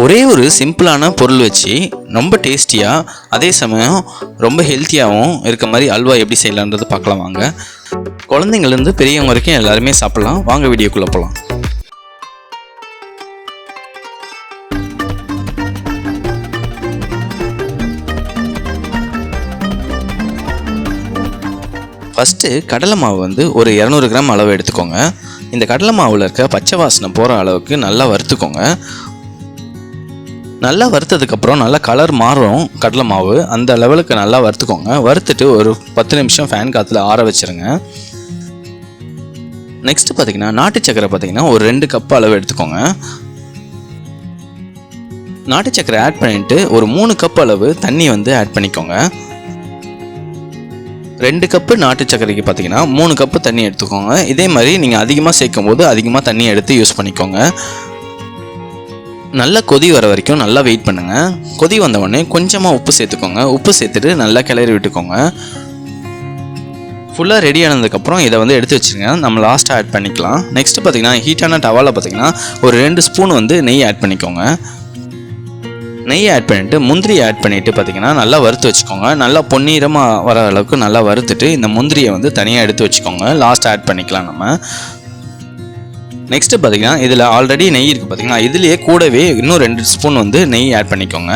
ஒரே ஒரு சிம்பிளான பொருள் வச்சு ரொம்ப டேஸ்டியாக அதே சமயம் ரொம்ப ஹெல்த்தியாகவும் இருக்க மாதிரி அல்வா எப்படி செய்யலான்றது பார்க்கலாம் வாங்க. குழந்தைங்கள்லேருந்து பெரியவங்க வரைக்கும் எல்லாருமே சாப்பிட்லாம். வாங்க வீடியோக்குள்ளே போகலாம் ஃபஸ்ட்டு கடலை மாவு வந்து ஒரு இரநூறு கிராம் அளவு எடுத்துக்கோங்க. இந்த கடலை மாவில் இருக்க பச்சை வாசனை போகிற அளவுக்கு நல்லா வறுத்துக்கோங்க. நல்லா வறுத்ததுக்கப்புறம் நல்லா கலர் மாறும் கடலை மாவு. அந்த லெவலுக்கு நல்லா வறுத்துக்கோங்க. வறுத்துட்டு ஒரு பத்து நிமிஷம் ஃபேன் காற்றுல ஆற வச்சிருங்க. நெக்ஸ்ட் பார்த்தீங்கன்னா நாட்டு சக்கரை பார்த்தீங்கன்னா ஒரு ரெண்டு கப் அளவு எடுத்துக்கோங்க. நாட்டு சக்கரை ஆட் பண்ணிட்டு ஒரு மூணு கப் அளவு தண்ணி வந்து ஆட் பண்ணிக்கோங்க. ரெண்டு கப்பு நாட்டு சர்க்கரைக்கு பார்த்தீங்கன்னா மூணு கப்பு தண்ணி எடுத்துக்கோங்க. இதே மாதிரி நீங்கள் அதிகமாக சேர்க்கும் போது அதிகமாக தண்ணி எடுத்து யூஸ் பண்ணிக்கோங்க. நல்லா கொதி வர வரைக்கும் நல்லா வெயிட் பண்ணுங்கள் கொதி வந்தவொடனே கொஞ்சமாக உப்பு சேர்த்துக்கோங்க. உப்பு சேர்த்துட்டு நல்லா கிளறி விட்டுக்கோங்க. ஃபுல்லாக ரெடி ஆனதுக்கப்புறம் இதை வந்து எடுத்து வச்சுருங்க. நம்ம லாஸ்ட்டாக ஆட் பண்ணிக்கலாம். நெக்ஸ்ட்டு பார்த்தீங்கன்னா ஹீட்டான டவாவில் பார்த்தீங்கன்னா ஒரு ரெண்டு ஸ்பூன் வந்து நெய் ஆட் பண்ணிக்கோங்க. நெய் ஆட் பண்ணிவிட்டு முந்திரி ஆட் பண்ணிவிட்டு பார்த்தீங்கன்னா நல்லா வறுத்து வச்சுக்கோங்க. நல்லா பொன்னீரமாக வர அளவுக்கு நல்லா வறுத்துட்டு இந்த முந்திரியை வந்து தனியாக எடுத்து வச்சுக்கோங்க. லாஸ்ட் ஆட் பண்ணிக்கலாம் நம்ம. நெக்ஸ்ட்டு பார்த்தீங்கன்னா இதில் ஆல்ரெடி நெய் இருக்குது பார்த்தீங்கன்னா இதுலேயே கூடவே இன்னும் ரெண்டு ஸ்பூன் வந்து நெய் ஆட் பண்ணிக்கோங்க.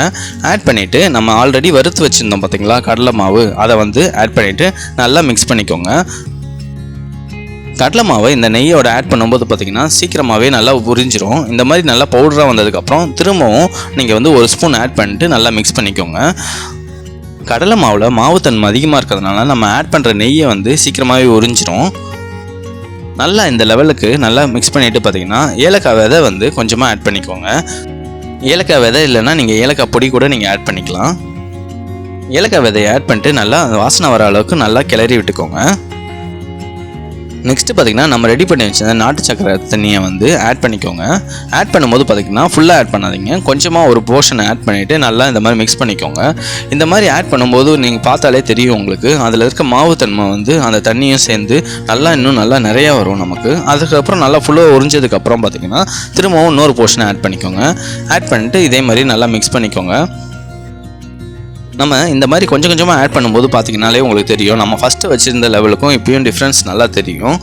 ஆட் பண்ணிவிட்டு நம்ம ஆல்ரெடி வறுத்து வச்சுருந்தோம் பார்த்தீங்களா கடலை மாவு. அதை வந்து ஆட் பண்ணிவிட்டு நல்லா மிக்ஸ் பண்ணிக்கோங்க. கடலை மாவை இந்த நெய்யோட ஆட் பண்ணும்போது பார்த்தீங்கன்னா சீக்கிரமாகவே நல்லா உறிஞ்சிரும். இந்த மாதிரி நல்லா பவுடராக வந்ததுக்கப்புறம் திரும்பவும் நீங்கள் வந்து ஒரு ஸ்பூன் ஆட் பண்ணிட்டு நல்லா மிக்ஸ் பண்ணிக்கோங்க. கடலை மாவில் மாவுத்தன்மை அதிகமாக இருக்கிறதுனால நம்ம ஆட் பண்ணுற நெய்யை வந்து சீக்கிரமாகவே உறிஞ்சிரும். நல்லா இந்த லெவலுக்கு நல்லா மிக்ஸ் பண்ணிட்டு பார்த்தீங்கன்னா ஏலக்காய் விதை வந்து கொஞ்சமாக ஆட் பண்ணிக்கோங்க. ஏலக்காய் விதை இல்லைன்னா நீங்கள் ஏலக்காய் பொடி கூட நீங்கள் ஆட் பண்ணிக்கலாம். ஏலக்காய் விதையை ஆட் பண்ணிட்டு நல்லா வாசனை வர அளவுக்கு நல்லா கிளறி விட்டுக்கோங்க. நெக்ஸ்ட்டு பார்த்தீங்கன்னா நம்ம ரெடி பண்ணி வச்சிருந்த நாட்டு சக்கரை தண்ணியை வந்து ஆட் பண்ணிக்கோங்க. ஆட் பண்ணும்போது பார்த்தீங்கன்னா ஃபுல்லாக ஆட் பண்ணாதீங்க. கொஞ்சமாக ஒரு போர்ஷனை ஆட் பண்ணிவிட்டு நல்லா இந்த மாதிரி மிக்ஸ் பண்ணிக்கோங்க. இந்த மாதிரி ஆட் பண்ணும்போது நீங்கள் பார்த்தாலே தெரியும் உங்களுக்கு. அதில் இருக்க மாவு தன்மை வந்து அந்த தண்ணியும் சேர்ந்து நல்லா இன்னும் நல்லா நிறையா வரும் நமக்கு. அதுக்கப்புறம் நல்லா ஃபுல்லாக உறிஞ்சதுக்கப்புறம் பார்த்தீங்கன்னா திரும்பவும் இன்னொரு போர்ஷனை ஆட் பண்ணிக்கோங்க. ஆட் பண்ணிட்டு இதே மாதிரி நல்லா மிக்ஸ் பண்ணிக்கோங்க. நம்ம இந்த மாதிரி கொஞ்சம் கொஞ்சமாக ஆட் பண்ணும்போது பார்த்தீங்கனாலே உங்களுக்கு தெரியும். நம்ம ஃபஸ்ட்டு வச்சுருந்த லெவலுக்கும் இப்போயும் டிஃப்ரென்ஸ் நல்லா தெரியும்.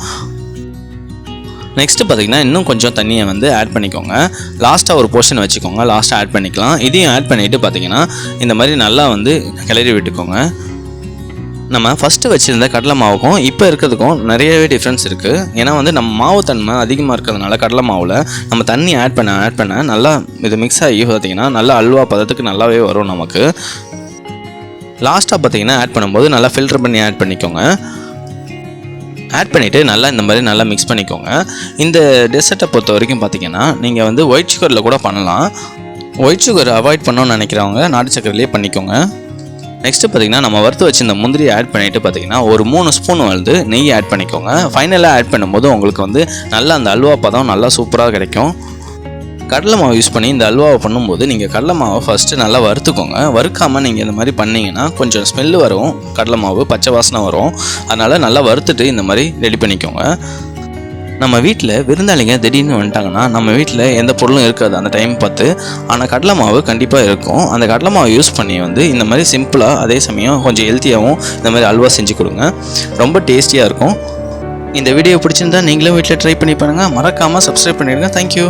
நெக்ஸ்ட்டு பார்த்தீங்கன்னா இன்னும் கொஞ்சம் தண்ணியை வந்து ஆட் பண்ணிக்கோங்க. லாஸ்ட்டாக ஒரு போர்ஷன் வச்சுக்கோங்க. லாஸ்ட்டாக ஆட் பண்ணிக்கலாம். இதையும் ஆட் பண்ணிவிட்டு பார்த்தீங்கன்னா இந்த மாதிரி நல்லா வந்து கிளறி விட்டுக்கோங்க. நம்ம ஃபஸ்ட்டு வச்சுருந்த கடலை மாவுக்கும் இப்போ இருக்கிறதுக்கும் நிறையவே டிஃப்ரென்ஸ் இருக்குது ஏன்னா வந்து நம்ம மாவு தன்மை அதிகமாக இருக்கிறதுனால கடலை மாவில் நம்ம தண்ணி ஆட் பண்ண ஆட் பண்ண நல்லா இது மிக்ஸ் ஆகி பார்த்தீங்கன்னா நல்லா அல்வா பதத்துக்கு நல்லாவே வரும் நமக்கு. லாஸ்ட்டாக பார்த்தீங்கன்னா ஆட் பண்ணும்போது நல்லா ஃபில்டர் பண்ணி ஆட் பண்ணிக்கோங்க. ஆட் பண்ணிவிட்டு நல்லா இந்த மாதிரி நல்லா மிக்ஸ் பண்ணிக்கோங்க. இந்த டெசர்ட்டை பொறுத்த வரைக்கும் பார்த்தீங்கன்னா நீங்கள் வந்து ஒயிட் சுகரில் கூட பண்ணலாம். ஒயிட் சுகர் அவாய்ட் பண்ணணும்னு நினைக்கிறவங்க நாட்டு சக்கரையிலே பண்ணிக்கோங்க. நெக்ஸ்ட்டு பார்த்தீங்கன்னா நம்ம வறுத்து வச்சுருந்த முந்திரியை ஆட் பண்ணிவிட்டு பார்த்தீங்கன்னா ஒரு மூணு ஸ்பூன் வந்து நெய் ஆட் பண்ணிக்கோங்க. ஃபைனலாக ஆட் பண்ணும்போது உங்களுக்கு வந்து நல்லா அந்த அல்வா பதம் நல்லா சூப்பராக கிடைக்கும். கடலை மாவு யூஸ் பண்ணி இந்த அல்வாவை பண்ணும்போது நீங்கள் கடலை மாவை ஃபஸ்ட்டு நல்லா வறுத்துக்கோங்க. வறுக்காமல் நீங்கள் இந்த மாதிரி பண்ணிங்கன்னா கொஞ்சம் ஸ்மெல்லு வரும். கடலை மாவு பச்சை வாசனை வரும். அதனால் நல்லா வறுத்துட்டு இந்த மாதிரி ரெடி பண்ணிக்கோங்க. நம்ம வீட்டில் விருந்தாளிங்க திடீர்னு வந்துட்டாங்கன்னா நம்ம வீட்டில் எந்த பொருளும் இருக்காது அந்த டைம் பார்த்து. ஆனால் கடலை மாவு கண்டிப்பாக இருக்கும். அந்த கடலை மாவு யூஸ் பண்ணி வந்து இந்த மாதிரி சிம்பிளாக அதே சமயம் கொஞ்சம் ஹெல்த்தியாகவும் இந்த மாதிரி அல்வா செஞ்சு கொடுங்க. ரொம்ப டேஸ்டியாக இருக்கும். இந்த வீடியோ பிடிச்சிருந்தா நீங்களும் வீட்டில் ட்ரை பண்ணி பாருங்கள் மறக்காமல் சப்ஸ்கிரைப் பண்ணிடுங்க. தேங்க்யூ